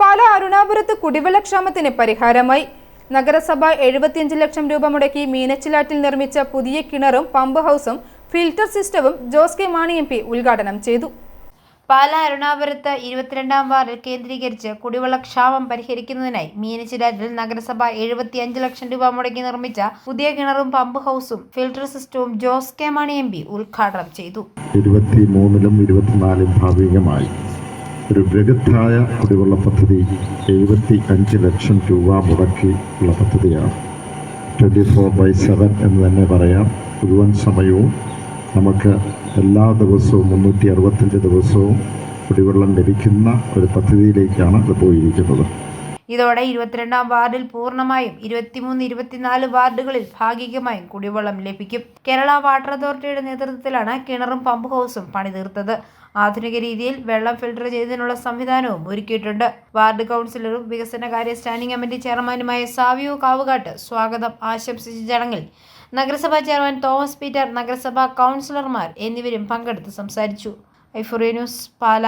പാല അരുണാപുരത്ത് കുടിവെള്ളക്ഷാമത്തിന് പരിഹാരമായി. നഗരസഭ എഴുപത്തിയഞ്ച് ലക്ഷം രൂപ മുടക്കി മീനച്ചിലാറ്റിൽ നിർമ്മിച്ച പുതിയ കിണറും പമ്പ് ഹൗസും ഫിൽട്ടർ സിസ്റ്റവും Jose K Mani M P ഉദ്ഘാടനം ചെയ്തു. പാല അരുണാപുരത്ത് ഇരുപത്തിരണ്ടാം വാർഡിൽ കേന്ദ്രീകരിച്ച് കുടിവെള്ളക്ഷാമം പരിഹരിക്കുന്നതിനായി മീനച്ചിലാറ്റിൽ നഗരസഭ എഴുപത്തിയഞ്ച് ലക്ഷം രൂപ മുടക്കി നിർമ്മിച്ച പുതിയ കിണറും പമ്പ് ഹൗസും ഫിൽട്ടർ സിസ്റ്റവും Jose K Mani M P ഉദ്ഘാടനം ചെയ്തു. ഇരുപത്തിമൂന്നിലും ഇരുപത്തിനാലും ഭാഗികമായി. ഒരു ബൃഹത്തായ കുടിവെള്ള പദ്ധതി എഴുപത്തി അഞ്ച് ലക്ഷം രൂപ മുടക്കി ഉള്ള പദ്ധതിയാണ്. ട്വന്റി ഫോർ ബൈ സെവൻ എന്ന് തന്നെ പറയാം. മുഴുവൻ സമയവും നമുക്ക് എല്ലാ ദിവസവും മുന്നൂറ്റി അറുപത്തഞ്ച് ദിവസവും കുടിവെള്ളം ലഭിക്കുന്ന ഒരു പദ്ധതിയിലേക്കാണ് ഇത് പോയിരിക്കുന്നത്. ഇതോടെ ഇരുപത്തിരണ്ടാം വാർഡിൽ പൂർണമായും ഇരുപത്തിമൂന്ന് ഇരുപത്തിനാല് വാർഡുകളിൽ ഭാഗികമായും കുടിവെള്ളം ലഭിക്കും. കേരള വാട്ടർ അതോറിറ്റിയുടെ നേതൃത്വത്തിലാണ് കിണറും പമ്പ് ഹൗസും പണിതീർത്തത്. ആധുനിക രീതിയിൽ വെള്ളം ഫിൽട്ടർ ചെയ്തതിനുള്ള സംവിധാനവും ഒരുക്കിയിട്ടുണ്ട്. വാർഡ് കൗൺസിലറും വികസനകാര്യ സ്റ്റാൻഡിംഗ് കമ്മിറ്റി ചെയർമാനുമായ സാവിയോ കാവുകാട്ട് സ്വാഗതം ആശംസിച്ച ചടങ്ങിൽ നഗരസഭാ ചെയർമാൻ തോമസ് പീറ്റർ നഗരസഭാ കൗൺസിലർമാർ എന്നിവരും പങ്കെടുത്ത് സംസാരിച്ചു. ഐഫോറിയ ന്യൂസ് പാല.